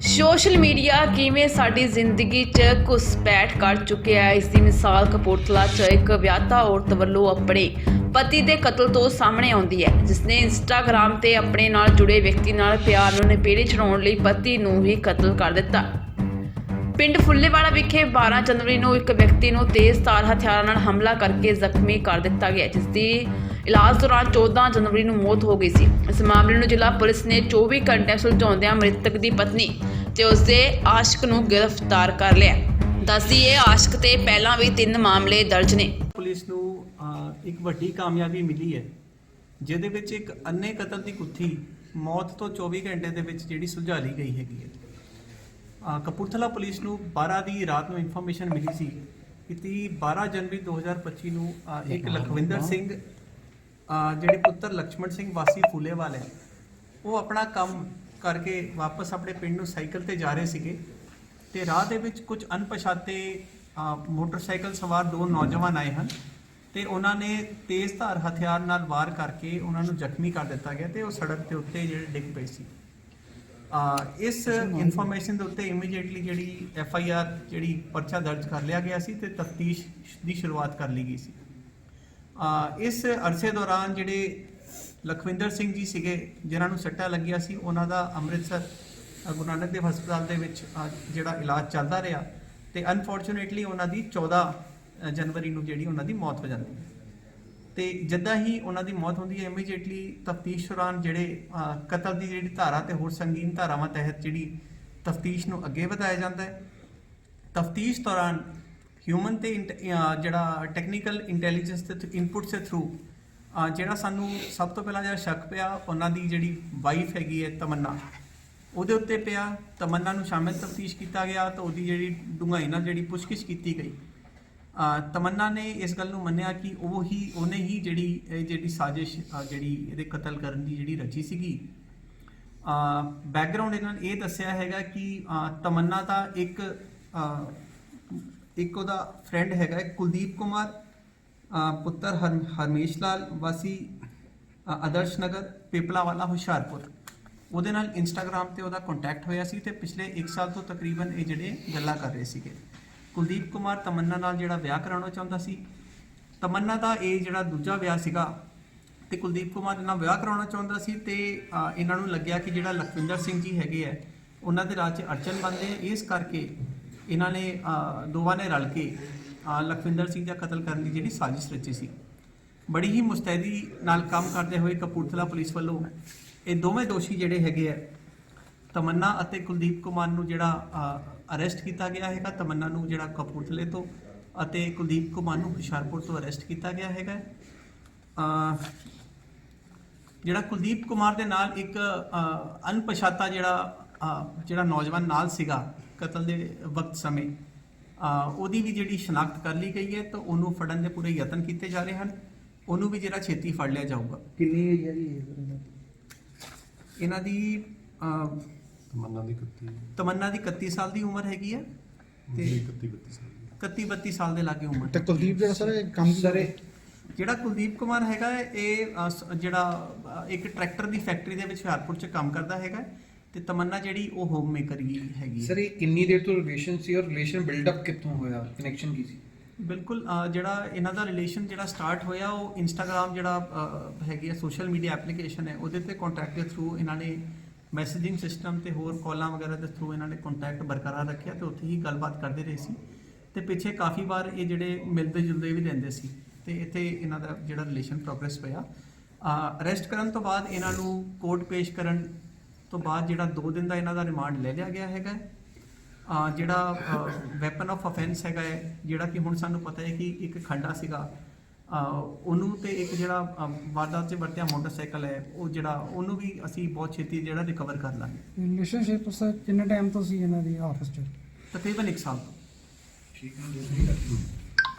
Social media ਕਿਵੇਂ ਸਾਡੀ ਜ਼ਿੰਦਗੀ 'ਚ ਘੁਸਪੈਠ ਕਰ ਚੁੱਕਿਆ ਹੈ? ਇਸ ਦੀ ਮਿਸਾਲ ਕਪੂਰਥਲਾ 'ਚ ਇੱਕ ਵਿਆਹਤਾ ਔਰਤ ਵੱਲੋਂ ਆਪਣੇ ਪਤੀ ਦੇ ਕਤਲ ਤੋਂ ਸਾਹਮਣੇ ਆਉਂਦੀ ਹੈ ਜਿਸ ਨੇ ਇੰਸਟਾਗ੍ਰam ਤੇ ਆਪਣੇ ਨਾਲ ਜੁੜੇ ਵਿਅਕਤੀ ਨਾਲ ਪਿਆਰ ਨੂੰ ਨਿਪੇੜੇ ਚੜਾਉਣ ਲਈ ਪਤੀ ਨੂੰ ਹੀ ਕਤਲ ਕਰ ਦਿੱਤਾ। ਪਿੰਡ ਫੁੱਲੇਵਾਲਾ ਵਿਖੇ 12 ਜਨਵਰੀ ਨੂੰ ਇੱਕ ਵਿਅਕਤੀ ਨੂੰ ਤੇਜ਼ ਧਾਰ ਹਥਿਆਰਾਂ ਨਾਲ ਹਮਲਾ ਕਰਕੇ ਜ਼ਖਮੀ ਕਰ ਦਿੱਤਾ ਗਿਆ ਜਿਸ ਦੀ ਇਲਾਜ ਦੌਰਾਨ 14 ਜਨਵਰੀ ਨੂੰ ਮੌਤ ਹੋ ਗਈ ਸੀ। ਇਸ ਮਾਮਲੇ ਨੂੰ ਜ਼ਿਲ੍ਹਾ ਪੁਲਿਸ ਨੇ 24 ਘੰਟੇ ਸੁਲਝਾਉਂਦਿਆਂ ਮ੍ਰਿਤਕ ਦੀ ਪਤਨੀ ਤੇ ਉਸ ਦੇ ਆਸ਼ਿਕ ਨੂੰ ਗ੍ਰਿਫਤਾਰ ਕਰ ਲਿਆ। ਦੱਸਦੀ ਇਹ ਆਸ਼ਿਕ ਤੇ ਪਹਿਲਾਂ ਵੀ ਤਿੰਨ ਮਾਮਲੇ ਦਰਜ ਨੇ। ਪੁਲਿਸ ਨੂੰ ਇੱਕ ਵੱਡੀ ਕਾਮਯਾਬੀ ਮਿਲੀ ਹੈ ਜਿਹਦੇ ਵਿੱਚ ਇੱਕ ਅੰਨੇ ਕਤਲ ਦੀ ਕੁੱਥੀ ਮੌਤ ਤੋਂ 24 ਘੰਟੇ ਦੇ ਵਿੱਚ ਜਿਹੜੀ ਸੁਲਝਾ ਲਈ ਗਈ ਹੈਗੀ ਹੈ। ਅਹ, ਕਪੂਰਥਲਾ ਪੁਲਿਸ ਨੂੰ 12 ਦੀ ਰਾਤ ਨੂੰ ਇਨਫੋਰਮੇਸ਼ਨ ਮਿਲੀ ਸੀ ਕਿ 30 12 ਜਨਵਰੀ 2025 ਨੂੰ ਇੱਕ ਲਖਵਿੰਦਰ ਸਿੰਘ ਜਿਹੜੇ ਪੁੱਤਰ ਲక్ష్మణ ਸਿੰਘ ਵਾਸੀ ਫੂਲੇਵਾਲ ਹੈ ਉਹ ਆਪਣਾ ਕੰਮ ਕਰਕੇ ਵਾਪਸ ਆਪਣੇ ਪਿੰਡ ਨੂੰ ਸਾਈਕਲ ਤੇ ਜਾ ਰਹੇ ਸੀਗੇ ਤੇ ਰਾਹ ਦੇ ਵਿੱਚ ਕੁਝ ਅਣਪਛਾਤੇ ਮੋਟਰਸਾਈਕਲ ਸਵਾਰ ਦੋ ਨੌਜਵਾਨ ਆਏ ਹਨ ਤੇ ਉਹਨਾਂ ਨੇ ਤੇਜ਼ ਧਾਰ ਹਥਿਆਰ ਨਾਲ ਵਾਰ ਕਰਕੇ ਉਹਨਾਂ ਨੂੰ ਜ਼ਖਮੀ ਕਰ ਦਿੱਤਾ ਗਿਆ ਤੇ ਉਹ ਸੜਕ ਦੇ ਉੱਤੇ ਜਿਹੜੇ ਡਿੱਗ ਪਏ ਸੀ। ਆ ਇਸ ਇਨਫੋਰਮੇਸ਼ਨ ਦੇ ਉੱਤੇ ਇਮੀਡੀਏਟਲੀ ਜਿਹੜੀ ਐਫ ਆਈ ਆਰ ਜਿਹੜੀ ਪਰਚਾ ਦਰਜ ਕਰ ਲਿਆ ਗਿਆ ਸੀ ਤੇ ਤਫਤੀਸ਼ ਦੀ ਸ਼ੁਰੂਆਤ ਕਰ ਲਈ ਗਈ ਸੀ। ਆ ਇਸ ਅਰਸੇ ਦੌਰਾਨ ਜਿਹੜੇ ਲਖਵਿੰਦਰ ਸਿੰਘ ਜੀ ਸੀਗੇ, ਜਿਨ੍ਹਾਂ ਨੂੰ ਸੱਟਾਂ ਲੱਗੀਆਂ ਸੀ, ਉਹਨਾਂ ਦਾ ਅੰਮ੍ਰਿਤਸਰ ਗੁਰੂ ਨਾਨਕ ਦੇਵ ਹਸਪਤਾਲ ਦੇ ਵਿੱਚ ਜਿਹੜਾ ਇਲਾਜ ਚੱਲਦਾ ਰਿਹਾ ਤੇ ਅਨਫੋਰਚੂਨੇਟਲੀ ਉਹਨਾਂ ਦੀ 14 ਜਨਵਰੀ ਨੂੰ ਜਿਹੜੀ ਉਹਨਾਂ ਦੀ ਮੌਤ ਹੋ ਜਾਂਦੀ ਹੈ। ਤੇ ਜਿੱਦਾਂ ਹੀ ਉਹਨਾਂ ਦੀ ਮੌਤ ਹੁੰਦੀ ਹੈ ਇਮੀਡੀਏਟਲੀ ਤਫਤੀਸ਼ ਦੌਰਾਨ ਜਿਹੜੇ ਕਤਲ ਦੀ ਜਿਹੜੀ ਧਾਰਾ ਤੇ ਹੋਰ ਸੰਗੀਨ ਧਾਰਾਵਾਂ ਤਹਿਤ ਜਿਹੜੀ ਤਫਤੀਸ਼ ਨੂੰ ਅੱਗੇ ਵਧਾਇਆ ਜਾਂਦਾ ਹੈ। ਤਫਤੀਸ਼ ਦੌਰਾਨ ਹਿਊਮਨ ਤੇ ਇੰਟ- ਜਿਹੜਾ ਟੈਕਨੀਕਲ ਇੰਟੈਲੀਜੈਂਸ ਦੇ ਇਨਪੁਟ ਦੇ ਥਰੂ ਜਿਹੜਾ ਸਾਨੂੰ ਸਭ ਤੋਂ ਪਹਿਲਾਂ ਜਿਹੜਾ ਸ਼ੱਕ ਪਿਆ, ਉਹਨਾਂ ਦੀ ਜਿਹੜੀ ਵਾਈਫ ਹੈਗੀ ਹੈ ਤਮੰਨਾ, ਉਹਦੇ ਉੱਤੇ ਪਿਆ, ਤਮੰਨਾ ਨੂੰ ਸ਼ਾਮਿਲ ਤਫਤੀਸ਼ ਕੀਤਾ ਗਿਆ ਤਾਂ ਉਹਦੀ ਜਿਹੜੀ ਡੂੰਘਾਈ ਨਾਲ ਜਿਹੜੀ ਪੁੱਛਗਿੱਛ ਕੀਤੀ ਗਈ। ਤਮੰਨਾ ਨੇ ਇਸ ਗੱਲ ਨੂੰ ਮੰਨਿਆ ਕਿ ਉਹ ਹੀ ਉਹਨੇ ਹੀ ਜਿਹੜੀ, ਇਹ ਜਿਹੜੀ ਸਾਜ਼ਿਸ਼ ਜਿਹੜੀ ਇਹਦੇ ਕਤਲ ਕਰਨ ਦੀ ਜਿਹੜੀ ਰਚੀ ਸੀਗੀ। ਬੈਕਗ੍ਰਾਉਂਡ ਇਹਨਾਂ ਨੇ ਇਹ ਦੱਸਿਆ ਹੈਗਾ ਕਿ ਤਮੰਨਾ ਦਾ ਇੱਕ ਇੱਕ ਉਹਦਾ ਫਰੈਂਡ ਹੈਗਾ ਕੁਲਦੀਪ ਕੁਮਾਰ। ਪੁੱਤਰ ਹਰ- ਹਰਮੇਸ਼ ਲਾਲ, ਵਾਸੀ ਆਦਰਸ਼ ਨਗਰ ਪਿਪਲਾ ਵਾਲਾ ਹੁਸ਼ਿਆਰਪੁਰ। ਉਹਦੇ ਨਾਲ ਇੰਸਟਾਗ੍ਰam ਤੇ ਉਹਦਾ ਕੰਟੈਕਟ ਹੋਇਆ ਸੀ ਤੇ ਪਿਛਲੇ 1 ਸਾਲ ਤੋਂ ਤਕਰੀਬਨ ਇਹ ਜਿਹੜੇ ਗੱਲਾਂ ਕਰ ਰਹੇ ਸੀਗੇ। ਕੁਲਦੀਪ ਕੁਮਾਰ ਤਮੰਨਾ ਨਾਲ ਜਿਹੜਾ ਵਿਆਹ ਕਰਾਉਣਾ ਚਾਹੁੰਦਾ ਸੀ, ਤਮੰਨਾ ਦਾ ਇਹ ਜਿਹੜਾ ਦੂਜਾ ਵਿਆਹ ਸੀਗਾ ਤੇ ਕੁਲਦੀਪ ਕੁਮਾਰ ਨਾਲ ਵਿਆਹ ਕਰਾਉਣਾ ਚਾਹੁੰਦਾ ਸੀ ਤੇ ਇਹਨਾਂ ਨੂੰ ਲੱਗਿਆ ਕਿ ਜਿਹੜਾ ਲਖਵਿੰਦਰ ਸਿੰਘ ਜੀ ਹੈਗੇ ਆ, ਉਹਨਾਂ ਦੇ ਰਾਜ 'ਚ ਅੜਚਨ ਬੰਦੇ ਇਸ ਕਰਕੇ ਇਹਨਾਂ ਨੇ ਦੋਵਾਂ ਨੇ ਰਲ ਕੇ ਲਖਵਿੰਦਰ ਸਿੰਘ ਦਾ ਕਤਲ ਕਰਨ ਦੀ ਜਿਹੜੀ ਸਾਜ਼ਿਸ਼ ਰਚੀ ਸੀ। ਬੜੀ ਹੀ ਮੁਸਤੈਦੀ ਨਾਲ ਕੰਮ ਕਰਦੇ ਹੋਏ ਕਪੂਰਥਲਾ ਪੁਲਿਸ ਵੱਲੋਂ ਇਹ ਦੋਵੇਂ ਦੋਸ਼ੀ ਜਿਹੜੇ ਹੈਗੇ ਆ, ਤਮੰਨਾ ਅਤੇ ਕੁਲਦੀਪ ਕੁਮਾਰ ਨੂੰ ਜਿਹੜਾ ਅਰੈਸਟ ਕੀਤਾ ਗਿਆ ਹੈਗਾ। ਤਮੰਨਾ ਨੂੰ ਜਿਹੜਾ ਕਪੂਰਥਲੇ ਤੋਂ ਅਤੇ ਕੁਲਦੀਪ ਕੁਮਾਰ ਨੂੰ ਹੁਸ਼ਿਆਰਪੁਰ ਤੋਂ ਅਰੈਸਟ ਕੀਤਾ ਗਿਆ ਹੈਗਾ। ਜਿਹੜਾ ਕੁਲਦੀਪ ਕੁਮਾਰ ਦੇ ਨਾਲ ਇੱਕ ਅਣਪਛਾਤਾ ਜਿਹੜਾ ਜਿਹੜਾ ਨੌਜਵਾਨ ਨਾਲ ਸੀਗਾ ਕਤਲ ਦੇ ਵਕਤ ਸਮੇਂ। ਉਹਦੀ ਵੀ ਜਿਹੜੀ ਸ਼ਨਾਖਤ ਕਰ ਲਈ ਗਈ ਹੈ ਤਾਂ ਉਹਨੂੰ ਫੜਨ ਦੇ ਪੂਰੇ ਯਤਨ ਕੀਤੇ ਜਾ ਰਹੇ ਹਨ। ਉਹਨੂੰ ਵੀ ਜਿਹੜਾ ਛੇਤੀ ਫੜ ਲਿਆ ਜਾਊਗਾ। ਕਿੰਨੀ ਏਜ ਹੈ ਜੀ ਇਹ? ਇਹਨਾਂ ਦੀ ਤਮੰਨਾ ਦੀ ਕੱਤੀ ਤਮੰਨਾ ਦੀ 31 ਸਾਲ ਦੀ ਉਮਰ ਹੈਗੀ ਹੈ ਤੇ ਤੇ 31 32 ਸਾਲ ਦੀ। 31 32 ਸਾਲ ਦੇ ਲਾਗੇ ਉਮਰ। ਤੇ ਕੁਲਦੀਪ ਜਿਹੜਾ ਸਰ ਇਹ ਕੰਮ ਇਹ ਜਿਹੜਾ ਕੁਲਦੀਪ ਕੁਮਾਰ ਹੈਗਾ ਇਹ ਜਿਹੜਾ ਇੱਕ ਟਰੈਕਟਰ ਦੀ ਫੈਕਟਰੀ ਦੇ ਵਿੱਚ ਹੁਸ਼ਿਆਰਪੁਰ 'ਚ ਕੰਮ ਕਰਦਾ ਹੈਗਾ। ਤੇ ਤਮੰਨਾ ਜਿਹੜੀ ਉਹ ਹੋਮ ਮੇਕਰ ਹੀ ਹੈਗੀ ਸਰ ਇਹ ਕਿੰਨੀ ਦੇਰ ਤੋਂ ਰਿਲੇਸ਼ਨ ਸੀ ਔਰ ਰਿਲੇਸ਼ਨ ਬਿਲਡ ਅਪ ਕਿੱਥੋਂ ਹੋਇਆ? ਕਨੈਕਸ਼ਨ ਕੀ ਸੀ? ਬਿਲਕੁਲ ਜਿਹੜਾ ਇਹਨਾਂ ਦਾ ਰਿਲੇਸ਼ਨ ਜਿਹੜਾ ਸਟਾਰਟ ਹੋਇਆ ਉਹ ਇੰਸਟਾਗ੍ਰam ਜਿਹੜਾ ਹੈਗੀ ਹੈ ਸੋਸ਼ਲ ਮੀਡੀਆ ਐਪਲੀਕੇਸ਼ਨ ਹੈ ਉਹਦੇ ਤੇ ਕੰਟੈਕਟ ਦੇ ਥਰੂ ਇਹਨਾਂ ਨੇ ਮੈਸੇਜਿੰਗ ਸਿਸਟਮ ਤੇ ਹੋਰ ਕਾਲਾਂ ਵਗੈਰਾ ਦੇ ਥਰੂ ਇਹਨਾਂ ਨੇ ਕੰਟੈਕਟ ਬਰਕਰਾਰ ਰੱਖਿਆ ਤੇ ਉੱਥੇ ਹੀ ਗੱਲਬਾਤ ਕਰਦੇ ਰਹੇ ਸੀ। ਤੇ ਪਿੱਛੇ ਕਾਫੀ ਵਾਰ ਇਹ ਜਿਹੜੇ ਮਿਲਦੇ ਜੁਲਦੇ ਵੀ ਰਹਿੰਦੇ ਸੀ ਤੇ ਇੱਥੇ ਇਹਨਾਂ ਦਾ ਜਿਹੜਾ ਰਿਲੇਸ਼ਨ ਪ੍ਰੋਗਰੈਸ ਹੋਇਆ। ਅਰੈਸਟ ਕਰਨ ਤੋਂ ਬਾਅਦ ਇਹਨਾਂ ਨੂੰ ਕੋਰਟ ਪੇਸ਼ ਕਰਨ ਤੋਂ ਬਾਅਦ ਜਿਹੜਾ 2 ਦਿਨ ਦਾ ਇਹਨਾਂ ਦਾ ਰਿਮਾਂਡ ਲੈ ਲਿਆ ਗਿਆ ਹੈਗਾ। ਅਹ ਜਿਹੜਾ ਵੈਪਨ ਆਫ ਅਫੈਂਸ ਹੈਗਾ ਹੈ ਜਿਹੜਾ ਕਿ ਹੁਣ ਸਾਨੂੰ ਪਤਾ ਹੈ ਕਿ ਇੱਕ ਖੰਡਾ ਸੀਗਾ। ਉਹਨੂੰ ਤੇ ਇੱਕ ਜਿਹੜਾ ਵਾਰਦਾਤ 'ਚ ਵਰਤਿਆ ਮੋਟਰਸਾਈਕਲ ਹੈ ਉਹ ਜਿਹੜਾ ਉਹਨੂੰ ਵੀ ਅਸੀਂ ਬਹੁਤ ਛੇਤੀ ਜਿਹੜਾ ਰਿਕਵਰ ਕਰ ਲਾਂਗੇ। ਰਿਲੇਸ਼ਨਸ਼ਿਪ ਸਰ ਕਿੰਨੇ ਟਾਈਮ ਤੋਂ ਸੀ ਇਹਨਾਂ ਦੀ ਆਪਸ ਚ? ਤਕਰੀਬਨ 1 ਸਾਲ ਤੋਂ। ਠੀਕ ਹੈ।